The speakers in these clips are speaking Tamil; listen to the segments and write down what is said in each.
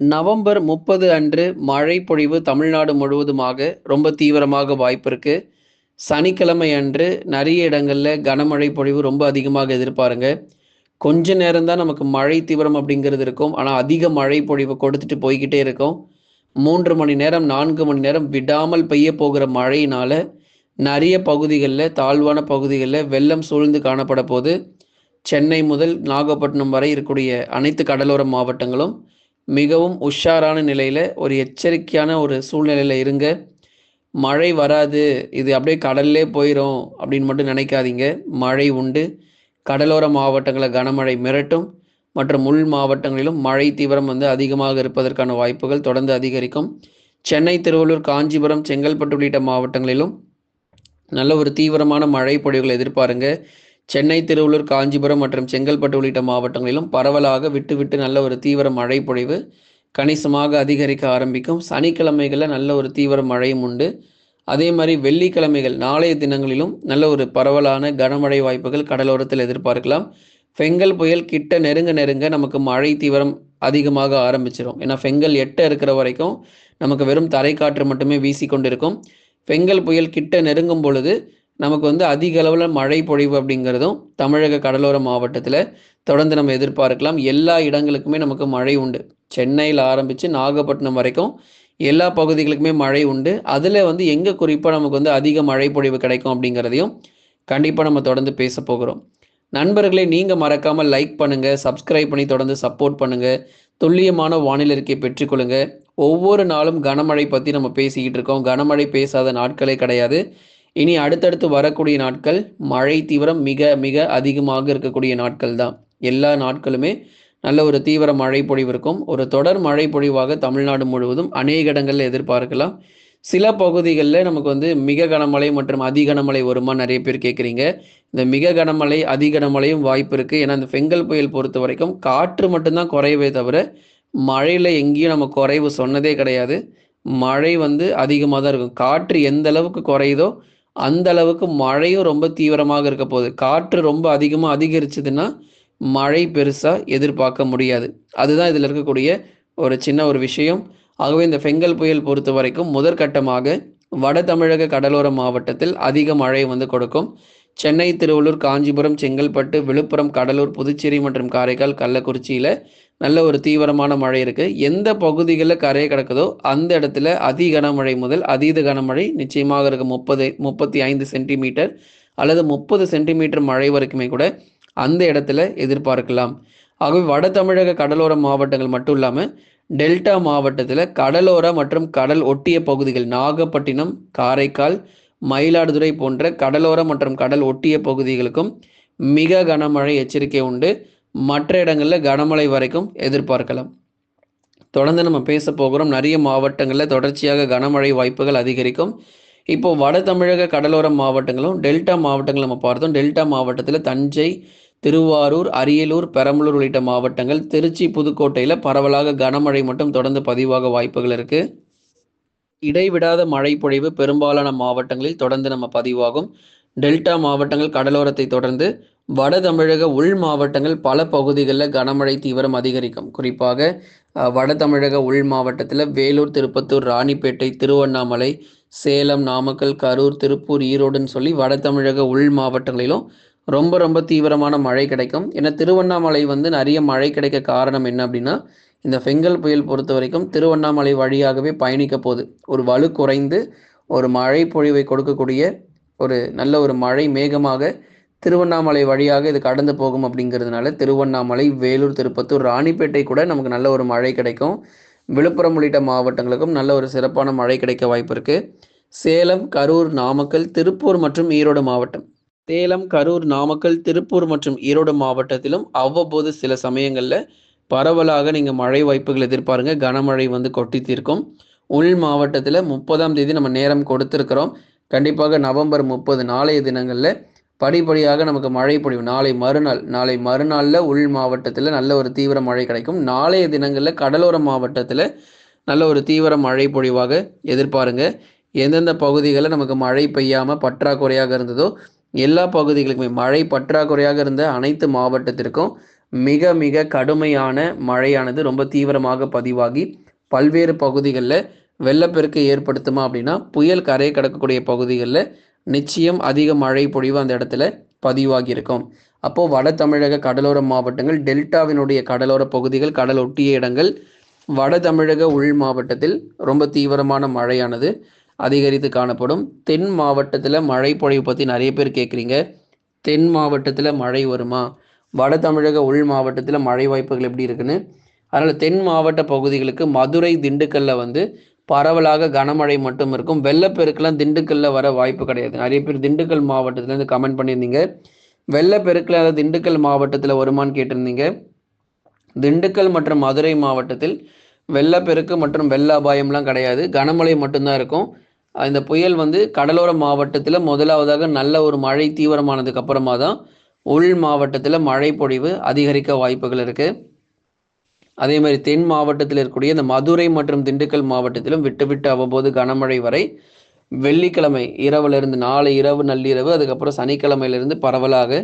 நவம்பர் முப்பது அன்று மழை பொழிவு தமிழ்நாடு முழுவதுமாக ரொம்ப தீவிரமாக வாய்ப்பு இருக்கு. சனிக்கிழமை அன்று நிறைய இடங்களில் கனமழை பொழிவு ரொம்ப அதிகமாக எதிர்பாருங்க. கொஞ்ச நேரம் தான் நமக்கு மழை தீவிரம் அப்படிங்கிறது இருக்கும். ஆனால் அதிக மழை பொழிவு கொடுத்துட்டு போய்கிட்டே இருக்கும். மூன்று மணி நேரம் நான்கு மணி நேரம் விடாமல் பெய்ய போகிற மழையினால நிறைய பகுதிகளில் தாழ்வான பகுதிகளில் வெள்ளம் சூழ்ந்து காணப்பட போது சென்னை முதல் நாகப்பட்டினம் வரை இருக்கக்கூடிய அனைத்து கடலோர மாவட்டங்களும் மிகவும் உஷாரான நிலையில் ஒரு எச்சரிக்கையான ஒரு சூழ்நிலையில் இருங்க. மழை வராது இது அப்படியே கடல்லே போயிடும் அப்படின்னு மட்டும் நினைக்காதீங்க. மழை உண்டு. கடலோர மாவட்டங்களில் கனமழை மிரட்டும். மற்றும் உள் மாவட்டங்களிலும் மழை தீவிரம் வந்து அதிகமாக இருப்பதற்கான வாய்ப்புகள் தொடர்ந்து அதிகரிக்கும். சென்னை திருவள்ளூர் காஞ்சிபுரம் செங்கல்பட்டு உள்ளிட்ட மாவட்டங்களிலும் நல்ல ஒரு தீவிரமான மழை பொழிவுகளை எதிர்பாருங்க. சென்னை திருவள்ளூர் காஞ்சிபுரம் மற்றும் செங்கல்பட்டு உள்ளிட்ட மாவட்டங்களிலும் பரவலாக விட்டு விட்டு நல்ல ஒரு தீவிர மழை பொழிவு கணிசமாக அதிகரிக்க ஆரம்பிக்கும். சனிக்கிழமைகளில் நல்ல ஒரு தீவிர மழையும் உண்டு. அதே மாதிரி வெள்ளிக்கிழமைகள் நாளைய தினங்களிலும் நல்ல ஒரு பரவலான கனமழை வாய்ப்புகள் கடலோரத்தில் எதிர்பார்க்கலாம். ஃபெங்கல் புயல் கிட்ட நெருங்க நெருங்க நமக்கு மழை தீவிரம் அதிகமாக ஆரம்பிச்சிடும் ஏன்னா ஃபெங்கல் எட்ட இருக்கிற வரைக்கும் நமக்கு வெறும் தரைக்காற்று மட்டுமே வீசி கொண்டிருக்கும் புயல் கிட்ட நெருங்கும் பொழுது நமக்கு வந்து அதிக அளவில் மழை பொழிவு அப்படிங்கிறதும் தமிழக கடலோர மாவட்டத்தில் தொடர்ந்து நம்ம எதிர்பார்க்கலாம். எல்லா இடங்களுக்குமே நமக்கு மழை உண்டு. சென்னையில் ஆரம்பித்து நாகப்பட்டினம் வரைக்கும் எல்லா பகுதிகளுக்குமே மழை உண்டு. அதில் வந்து எங்கே குறிப்பாக நமக்கு வந்து அதிக மழை பொழிவு கிடைக்கும் அப்படிங்கிறதையும் கண்டிப்பாக நம்ம தொடர்ந்து பேச போகிறோம். நண்பர்களை நீங்கள் மறக்காமல் லைக் பண்ணுங்கள் சப்ஸ்கிரைப் பண்ணி தொடர்ந்து சப்போர்ட் பண்ணுங்கள் துல்லியமான வானிலை இருக்கையை பெற்றுக்கொள்ளுங்கள் ஒவ்வொரு நாளும் கனமழை பற்றி நம்ம பேசிக்கிட்டு இருக்கோம். கனமழை பேசாத நாட்களே கிடையாது. இனி அடுத்தடுத்து வரக்கூடிய நாட்கள் மழை தீவிரம் மிக மிக அதிகமாக இருக்கக்கூடிய நாட்கள் தான் எல்லா நாட்களுமே நல்ல ஒரு தீவிர மழை பொழிவு இருக்கும். ஒரு தொடர் மழை பொழிவாக தமிழ்நாடு முழுவதும் அநேக இடங்களில் எதிர்பார்க்கலாம். சில பகுதிகளில் நமக்கு வந்து மிக கனமழை மற்றும் அதி கனமழை வருமா நிறைய பேர் கேட்குறீங்க இந்த மிக கனமழை அதி கனமழையும் வாய்ப்பு இருக்குது ஏன்னா இந்த பெங்கல் புயல் பொறுத்த வரைக்கும் காற்று மட்டும்தான் குறையவே தவிர மழையில் எங்கேயும் நம்ம குறைவு சொன்னதே கிடையாது. மழை வந்து அதிகமாக தான் இருக்கும். காற்று எந்த அளவுக்கு குறையுதோ அந்த அளவுக்கு மழையும் ரொம்ப தீவிரமாக இருக்க போகுது. காற்று ரொம்ப அதிகமாக அதிகரிச்சதுன்னா மழை பெருசாக எதிர்பார்க்க முடியாது. அதுதான் இதில் இருக்கக்கூடிய ஒரு சின்ன ஒரு விஷயம். ஆகவே இந்த பெங்கல் புயல் பொறுத்த வரைக்கும் முதற்கட்டமாக வட தமிழக கடலோர மாவட்டத்தில் அதிக மழை வந்து கொடுக்கும். சென்னை திருவள்ளூர் காஞ்சிபுரம் செங்கல்பட்டு விழுப்புரம் கடலூர் புதுச்சேரி மற்றும் காரைக்கால் கள்ளக்குறிச்சியில் நல்ல ஒரு தீவிரமான மழை இருக்குது எந்த பகுதிகளில் கரையை கிடக்குதோ அந்த இடத்துல அதி கனமழை முதல் அதீத கனமழை நிச்சயமாக இருக்க. முப்பது முப்பத்தி ஐந்து சென்டிமீட்டர் அல்லது முப்பது சென்டிமீட்டர் மழை வரைக்குமே கூட அந்த இடத்துல எதிர்பார்க்கலாம். ஆகவே வட தமிழக கடலோர மாவட்டங்கள் மட்டும் இல்லாமல் டெல்டா மாவட்டத்தில் கடலோர மற்றும் கடல் ஒட்டிய பகுதிகள் நாகப்பட்டினம் காரைக்கால் மயிலாடுதுறை போன்ற கடலோர மற்றும் கடல் ஒட்டிய பகுதிகளுக்கும் மிக கனமழை எச்சரிக்கை உண்டு. மற்ற இடங்களில் கனமழை வரைக்கும் எதிர்பார்க்கலாம். தொடர்ந்து நம்ம பேச போகிறோம். நிறைய மாவட்டங்களில் தொடர்ச்சியாக கனமழை வாய்ப்புகள் அதிகரிக்கும். இப்போ வட தமிழக கடலோர மாவட்டங்களும் டெல்டா மாவட்டங்கள் நம்ம பார்த்தோம். டெல்டா மாவட்டத்தில் தஞ்சை திருவாரூர் அரியலூர் பெரம்பலூர் உள்ளிட்ட மாவட்டங்கள் திருச்சி புதுக்கோட்டையில் பரவலாக கனமழை மட்டும் தொடர்ந்து பதிவாக வாய்ப்புகள் இருக்குது இடைவிடாத மழை பொழிவு பெரும்பாலான மாவட்டங்களில் தொடர்ந்து நம்ம பதிவாகும். டெல்டா மாவட்டங்கள் கடலோரத்தை தொடர்ந்து வட தமிழக உள் மாவட்டங்கள் பல பகுதிகளில் கனமழை தீவிரம் அதிகரிக்கும். குறிப்பாக வட தமிழக உள் மாவட்டத்தில் வேலூர் திருப்பத்தூர் ராணிப்பேட்டை திருவண்ணாமலை சேலம் நாமக்கல் கரூர் திருப்பூர் ஈரோடுன்னு சொல்லி வட தமிழக உள் மாவட்டங்களிலும் ரொம்ப ரொம்ப தீவிரமான மழை கிடைக்கும். ஏன்னா திருவண்ணாமலை வந்து நிறைய மழை கிடைக்க காரணம் என்ன அப்படின்னா இந்த ஃபெங்கல் புயல் பொறுத்த வரைக்கும் திருவண்ணாமலை வழியாகவே பயணிக்க போகுது. ஒரு வலு குறைந்து ஒரு மழை பொழிவை கொடுக்கக்கூடிய ஒரு நல்ல ஒரு மழை மேகமாக திருவண்ணாமலை வழியாக இது கடந்து போகும் அப்படிங்கிறதுனால திருவண்ணாமலை வேலூர் திருப்பத்தூர் ராணிப்பேட்டை கூட நமக்கு நல்ல ஒரு மழை கிடைக்கும். விழுப்புரம் உள்ளிட்ட மாவட்டங்களுக்கும் நல்ல ஒரு சிறப்பான மழை கிடைக்க வாய்ப்பு இருக்கு. சேலம் கரூர் நாமக்கல் திருப்பூர் மற்றும் ஈரோடு மாவட்டம். சேலம் கரூர் நாமக்கல் திருப்பூர் மற்றும் ஈரோடு மாவட்டத்திலும் அவ்வப்போது சில சமயங்களில் பரவலாக நீங்கள் மழை வாய்ப்புகள் எதிர்பாருங்க. கனமழை வந்து கொட்டி தீர்க்கும். உள் மாவட்டத்தில் முப்பதாம் தேதி நம்ம நேரம் கொடுத்துருக்குறோம். கண்டிப்பாக நவம்பர் முப்பது நாளைய தினங்களில் படிப்படியாக நமக்கு மழை பொழிவு. நாளை மறுநாள் நாளை மறுநாளில் உள் மாவட்டத்தில் நல்ல ஒரு தீவிர மழை கிடைக்கும். நாளைய தினங்களில் கடலோர மாவட்டத்தில் நல்ல ஒரு தீவிர மழை பொழிவாக எதிர்பாருங்க. எந்தெந்த பகுதிகளில் நமக்கு மழை பெய்யாமல் பற்றாக்குறையாக இருந்ததோ எல்லா பகுதிகளுக்குமே மழை பற்றாக்குறையாக இருந்த அனைத்து மாவட்டத்திற்கும் மிக மிக கடுமையான மழையானது ரொம்ப தீவிரமாக பதிவாகி பல்வேறு பகுதிகளில் வெள்ளப்பெருக்கு ஏற்படுத்துமா அப்படின்னா புயல் கரையை கடக்கக்கூடிய பகுதிகளில் நிச்சயம் அதிக மழை பொழிவு அந்த இடத்துல பதிவாகி இருக்கும் அப்போது வட தமிழக கடலோர மாவட்டங்கள் டெல்டாவினுடைய கடலோர பகுதிகள் கடல் ஒட்டிய இடங்கள் வட தமிழக உள் மாவட்டத்தில் ரொம்ப தீவிரமான மழையானது அதிகரித்து காணப்படும். தென் மாவட்டத்தில் மழை பொழிவு பற்றி நிறைய பேர் கேட்குறீங்க தென் மாவட்டத்தில் மழை வருமா? வட தமிழக உள் மாவட்டத்தில் மழை வாய்ப்புகள் எப்படி இருக்குன்னு? அதனால் தென் மாவட்ட பகுதிகளுக்கு மதுரை திண்டுக்கல்லில் வந்து பரவலாக கனமழை மட்டும் இருக்கும். வெள்ளப்பெருக்கெல்லாம் திண்டுக்கல்லில் வர வாய்ப்பு கிடையாது. நிறைய பேர் திண்டுக்கல் மாவட்டத்துலேருந்து கமெண்ட் பண்ணியிருந்தீங்க. வெள்ளப்பெருக்கில் அதாவது திண்டுக்கல் மாவட்டத்தில் வருமானு கேட்டிருந்தீங்க. திண்டுக்கல் மற்றும் மதுரை மாவட்டத்தில் வெள்ளப்பெருக்கு மற்றும் வெள்ள அபாயம்லாம் கிடையாது. கனமழை மட்டும்தான் இருக்கும். இந்த புயல் வந்து கடலோர மாவட்டத்தில் முதலாவதாக நல்ல ஒரு மழை தீவிரமானதுக்கு அப்புறமா தான் உள் மாவட்டத்தில் மழை பொழிவு அதிகரிக்க வாய்ப்புகள் இருக்குது அதே மாதிரி தென் மாவட்டத்தில் இருக்கக்கூடிய இந்த மதுரை மற்றும் திண்டுக்கல் மாவட்டத்திலும் விட்டு விட்டு அவ்வப்போது கனமழை வரை வெள்ளிக்கிழமை இரவுலேருந்து நாளை இரவு நள்ளிரவு அதுக்கப்புறம் சனிக்கிழமையிலிருந்து பரவலாக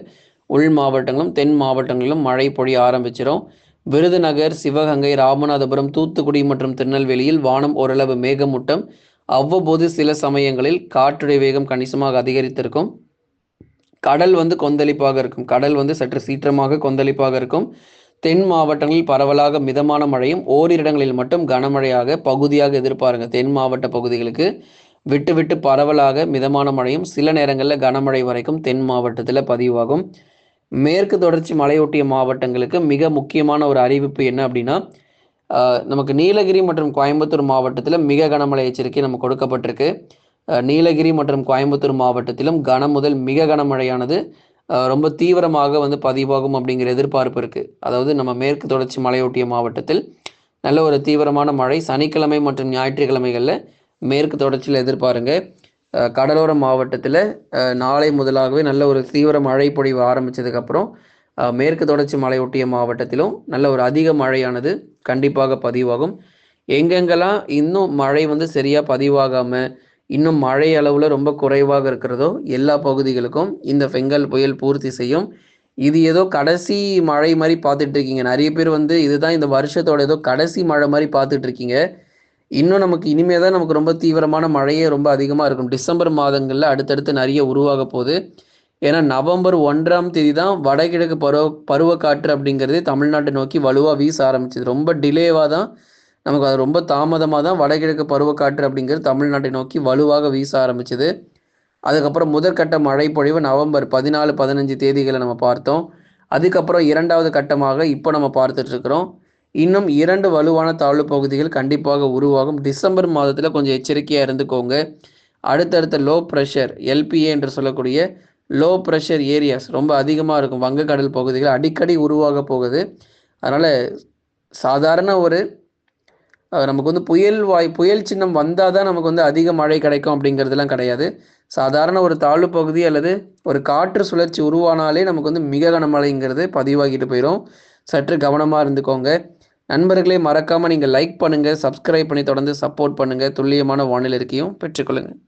உள் மாவட்டங்களும் தென் மாவட்டங்களிலும் மழை பொழிய ஆரம்பிச்சிடும் விருதுநகர் சிவகங்கை ராமநாதபுரம் தூத்துக்குடி மற்றும் திருநெல்வேலியில் வானம் ஓரளவு மேகமூட்டம். அவ்வப்போது சில சமயங்களில் காற்றுடைய வேகம் கணிசமாக அதிகரித்திருக்கும். கடல் வந்து கொந்தளிப்பாக இருக்கும். கடல் வந்து சற்று சீற்றமாக கொந்தளிப்பாக இருக்கும். தென் மாவட்டங்களில் பரவலாக மிதமான மழையும் ஓரிரு இடங்களில் மட்டும் கனமழையாக பகுதியாக எதிர்பாருங்க. தென் மாவட்ட பகுதிகளுக்கு விட்டு விட்டு பரவலாக மிதமான மழையும் சில நேரங்களில் கனமழை வரைக்கும் தென் மாவட்டத்தில் பதிவாகும். மேற்கு தொடர்ச்சி மலையொட்டிய மாவட்டங்களுக்கு மிக முக்கியமான ஒரு அறிவிப்பு என்ன அப்படின்னா நமக்கு நீலகிரி மற்றும் கோயம்புத்தூர் மாவட்டத்தில் மிக கனமழை எச்சரிக்கை நம்ம கொடுக்கப்பட்டிருக்கு. நீலகிரி மற்றும் கோயம்புத்தூர் மாவட்டத்திலும் கனம் முதல் மிக கனமழையானது ரொம்ப தீவிரமாக வந்து பதிவாகும் அப்படிங்கிற எதிர்பார்ப்பு இருக்குது அதாவது நம்ம மேற்கு தொடர்ச்சி மலையொட்டிய மாவட்டத்தில் நல்ல ஒரு தீவிரமான மழை சனிக்கிழமை மற்றும் ஞாயிற்றுக்கிழமைகளில் மேற்கு தொடர்ச்சியில் எதிர்பாருங்க. கடலோர மாவட்டத்தில் நாளை முதலாகவே நல்ல ஒரு தீவிர மழை பொழிவு ஆரம்பித்ததுக்கப்புறம் மேற்கு தொடர்ச்சி மலையொட்டிய மாவட்டத்திலும் நல்ல ஒரு அதிக மழையானது கண்டிப்பாக பதிவாகும். எங்கெங்கெல்லாம் இன்னும் மழை வந்து சரியாக பதிவாகாமல் இன்னும் மழை அளவில் ரொம்ப குறைவாக இருக்கிறதோ எல்லா பகுதிகளுக்கும் இந்த பெங்கல் புயல் பூர்த்தி செய்யும். இது ஏதோ கடைசி மழை மாதிரி பார்த்துட்டு இருக்கீங்க. நிறைய பேர் வந்து இதுதான் இந்த வருஷத்தோட ஏதோ கடைசி மழை மாதிரி பார்த்துட்டு இருக்கீங்க. இன்னும் நமக்கு இனிமே தான் நமக்கு ரொம்ப தீவிரமான மழையே ரொம்ப அதிகமாக இருக்கும். டிசம்பர் மாதங்களில் அடுத்தடுத்து நிறைய உருவாக போகுது. ஏன்னா நவம்பர் ஒன்றாம் தேதி தான் வடகிழக்கு பருவ பருவக்காற்று அப்படிங்கிறது தமிழ்நாட்டை நோக்கி வலுவாக வீச ஆரம்பிச்சது. ரொம்ப டிலேவாக தான் நமக்கு அது ரொம்ப தாமதமாக தான் வடகிழக்கு பருவக்காற்று அப்படிங்கிறது தமிழ்நாட்டை நோக்கி வலுவாக வீச ஆரம்பிச்சது. அதுக்கப்புறம் முதற்கட்ட மழை பொழிவு நவம்பர் பதினாலு பதினஞ்சு தேதிகளை நம்ம பார்த்தோம். அதுக்கப்புறம் இரண்டாவது கட்டமாக இப்போ நம்ம பார்த்துட்டு இருக்கிறோம். இன்னும் இரண்டு வலுவான தாழ்வு பகுதிகள் கண்டிப்பாக உருவாகும். டிசம்பர் மாதத்தில் கொஞ்சம் எச்சரிக்கையாக இருந்துக்கோங்க. அடுத்தடுத்த லோ ப்ரெஷர் எல்பிஏ என்று சொல்லக்கூடிய லோ ப்ரெஷர் ஏரியாஸ் ரொம்ப அதிகமாக இருக்கும். வங்கக்கடல் பகுதிகள் அடிக்கடி உருவாக போகுது. அதனால் சாதாரண ஒரு நமக்கு வந்து புயல் வாய் புயல் சின்னம் வந்தால் தான் நமக்கு வந்து அதிக மழை கிடைக்கும் அப்படிங்கிறதுலாம் கிடையாது. சாதாரண ஒரு தாழ்வு பகுதி அல்லது ஒரு காற்று சுழற்சி உருவானாலே நமக்கு வந்து மிக கனமழைங்கிறது பதிவாகிட்டு போயிடும் சற்று கவனமாக இருந்துக்கோங்க. நண்பர்களே மறக்காமல் நீங்கள் லைக் பண்ணுங்கள் சப்ஸ்கிரைப் பண்ணி தொடர்ந்து சப்போர்ட் பண்ணுங்கள் துல்லியமான வானிலை இருக்கையும் பெற்றுக்கொள்ளுங்கள்